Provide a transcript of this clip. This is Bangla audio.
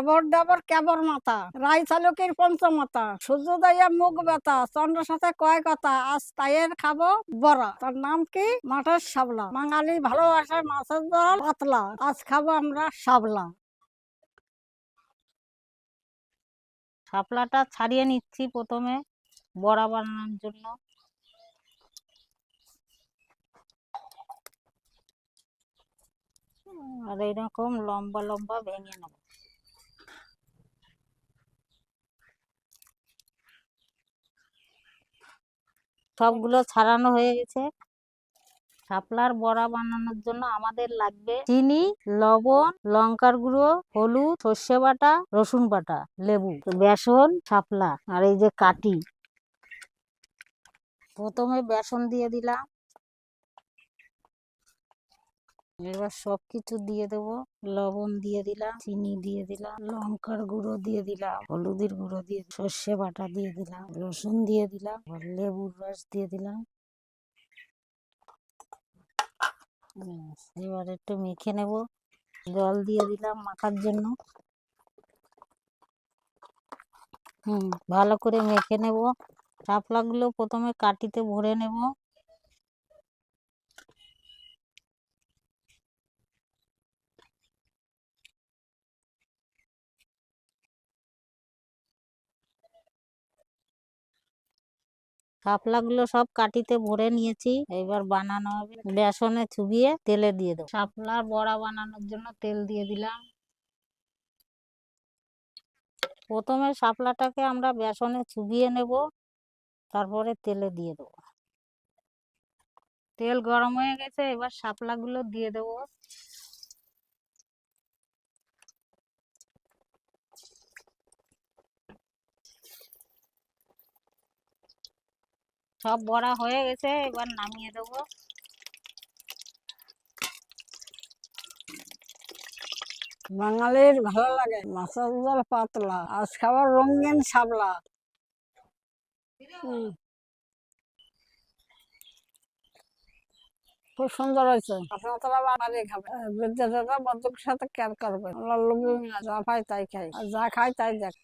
দেবর দেবর কেবর মাথা রাই চালকের পঞ্চমাতা সূর্যোদয়া মুখ ব্যথা চন্দ্র সাথে কয় কথা, আজ তাইয়ের খাব বড়া। তার নাম কি? মাঠের শাবলা বাঙালি ভালোবাসে মাছের জল পাতলা। আজ খাব আমরা শাবলা শাপলাটা ছাড়িয়ে নিচ্ছি প্রথমে বড়া বানানোর জন্য। আর এরকম লম্বা লম্বা ভেঙে নেব। সবগুলো ছাড়ানো হয়ে গেছে। শাপলার বড়া বানানোর জন্য আমাদের লাগবে চিনি, লবণ, লঙ্কার গুঁড়ো, হলুদ, সর্ষে বাটা, রসুন বাটা, লেবু, বেসন, শাপলা, আর এই যে কাটি। প্রথমে বেসন দিয়ে দিলাম। এবার সবকিছু দিয়ে দেব। লবণ দিয়ে দিলাম, চিনি দিয়ে দিলাম, লঙ্কার গুঁড়ো দিয়ে দিলাম, হলুদের গুঁড়ো দিয়ে সর্ষে বাটা দিয়ে দিলাম, রসুন দিয়ে দিলাম লেবুর রস দিয়ে দিলাম। এবার একটু মেখে নেব। জল দিয়ে দিলাম মাখার জন্য। হুম, ভালো করে মেখে নেব। শাপলাগুলো প্রথমে কাটিতে ভরে নেব। শাপলাগুলো সব কাটিতে ভরে নিয়েছি, এবার বানানো হবে বেসনে চুবিয়ে তেলে দিয়ে দেবো। শাপলার বড়া বানানোর জন্য তেল দিয়ে দিলাম। প্রথমে শাপলাটাকে আমরা বেসনে চুবিয়ে নেব, তারপরে তেলে দিয়ে দেবো। তেল গরম হয়ে গেছে, এবার শাপলাগুলো দিয়ে দেবো। সব বড়া হয়ে গেছে, এবার নামিয়ে দেবো। বাঙালির ভালো লাগে, মাছের জল পাতলা, আজ খাবার রঙিন হুম। খুব সুন্দর হয়েছে। বাড়ি সাথে কেয়ার করবে আমরা লোভী যা পাই তাই খাই যা খাই তাই দেখ।